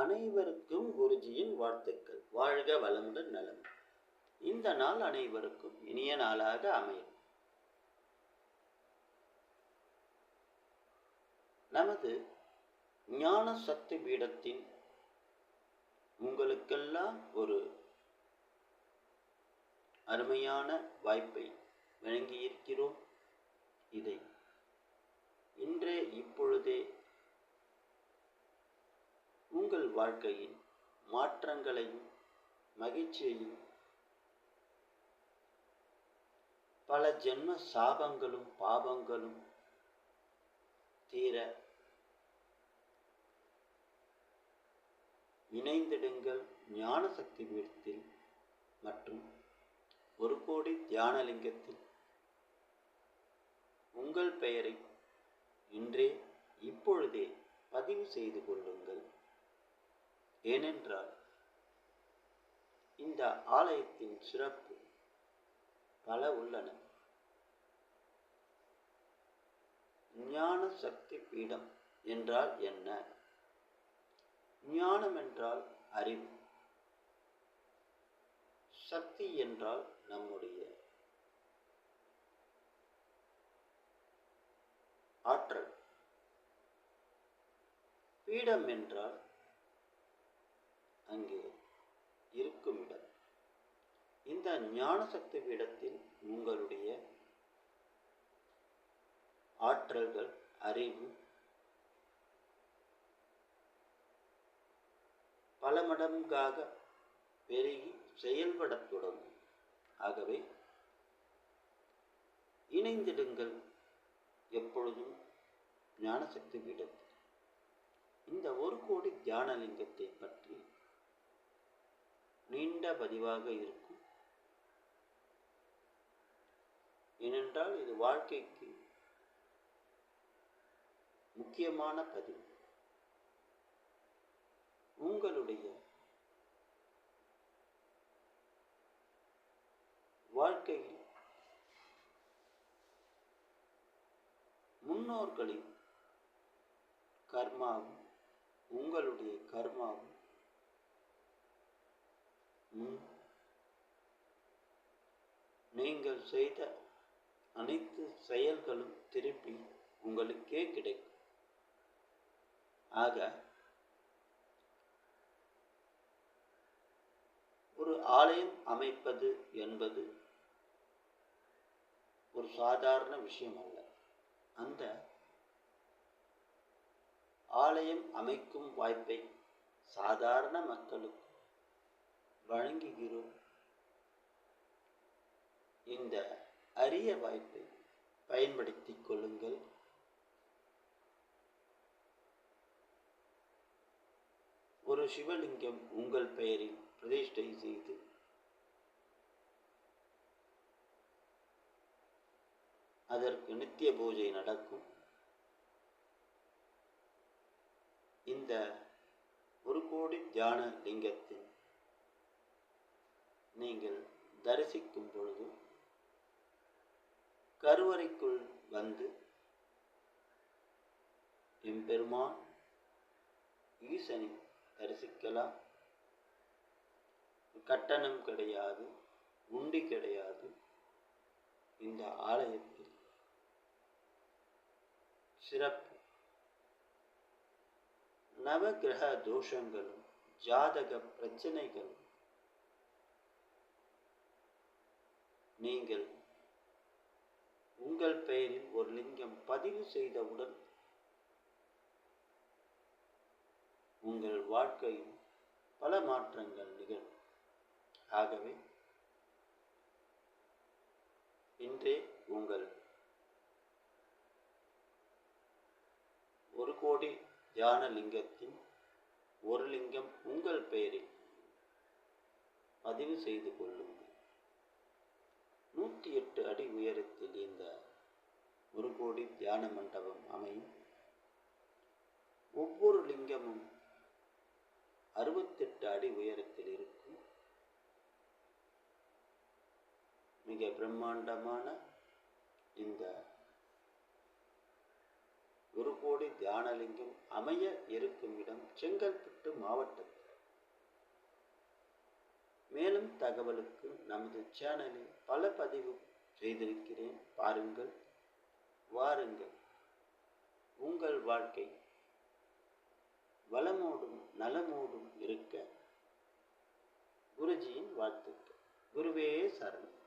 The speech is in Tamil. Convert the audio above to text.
அனைவருக்கும் குருஜியின் வாழ்த்துக்கள். வாழ்க வளமுடன் நலம். இந்த நாள் அனைவருக்கும் இனிய நாளாக அமையும். நமது ஞான சக்தி பீடத்தின் உங்களுக்கெல்லாம் ஒரு அருமையான வாய்ப்பை வழங்கியிருக்கிறோம். இதை இன்றே இப்பொழுதே உங்கள் வாழ்க்கையின் மாற்றங்களையும் மகிழ்ச்சியையும் பல ஜென்ம சாபங்களும் பாபங்களும் தீர இணைந்திடுங்கள் ஞான சக்தி பீடத்தில் மற்றும் ஒரு கோடி தியானலிங்கத்தில் உங்கள் பெயரை இன்றே இப்பொழுதே பதிவு செய்து கொள்ளுங்கள். ஏனென்றால் இந்த ஆலயத்தின் சிறப்பு பல உள்ளன. ஞான சக்தி பீடம் என்றால் என்ன? ஞானம் என்றால் அறிவு. சக்தி என்றால் நம்முடைய ஆற்றல். பீடம் என்றால் அங்கே இருக்கும் இடம். இந்த ஞான சக்தி பீடத்தில் உங்களுடைய ஆற்றல்கள் அறிவு பல மடங்காக பெருகி செயல்படத் தொடங்கும். ஆகவே இணைந்திடுங்கள் எப்பொழுதும் ஞானசக்தி பீடத்தில் இந்த ஒரு கோடி தியானலிங்கத்தை பற்றி நீண்ட பதிவாக இருக்கும். ஏனென்றால் இது வாழ்க்கைக்கு முக்கியமான பதிவு. உங்களுடைய வாழ்க்கையில் முன்னோர்களின் கர்மாவும் உங்களுடைய கர்மாவும் நீங்கள் செய்த அனைத்து செயல்களும் திருப்பி உங்களுக்கே கிடைக்கும். ஆக ஒரு ஆலயம் அமைப்பது என்பது ஒரு சாதாரண விஷயம் அல்ல. அந்த ஆலயம் அமைக்கும் வாய்ப்பை சாதாரண மக்களுக்கு வழங்குகிறோம். இந்த அரிய வாய்ப்பை பயன்படுத்திக் கொள்ளுங்கள். ஒரு சிவலிங்கம் உங்கள் பெயரில் பிரதிஷ்டை செய்து அதற்கு நித்திய பூஜை நடக்கும். இந்த ஒரு கோடி தியான லிங்கத்தின் நீங்கள் தரிசிக்கும் பொழுது கருவறைக்குள் வந்து எம்பெருமான் ஈசனை தரிசிக்கலாம். கட்டணம் கிடையாது உண்டி கிடையாது. இந்த ஆலயத்தில் சிறப்பு. நவகிரக தோஷங்களும் ஜாதக பிரச்சனைகளும் நீங்கள் உங்கள் பெயரில் ஒரு லிங்கம் பதிவு செய்தவுடன் உங்கள் வாழ்க்கையில் பல மாற்றங்கள் நிகழும். ஆகவே இன்றே உங்கள் ஒரு கோடி தியான லிங்கத்தின் ஒரு லிங்கம் உங்கள் பெயரில் பதிவு செய்து கொள்ளுங்கள். நூற்றி எட்டு அடி உயரத்தில் இந்த ஒரு கோடி தியான மண்டபம் அமையும். ஒவ்வொரு லிங்கமும் அறுபத்தெட்டு அடி உயரத்தில் இருக்கும். மிக பிரம்மாண்டமான இந்த ஒரு கோடி தியானலிங்கம் அமைய இருக்கும் இடம் செங்கல்பட்டு மாவட்டத்தில். மேலும் தகவலுக்கு நமது சேனலில் பல பதிவு செய்திருக்கிறேன். பாருங்கள் வாருங்கள். உங்கள் வாழ்க்கை வளமோடும் நலமோடும் இருக்க குருஜியின் வாழ்த்துக்கள். குருவே சரணம்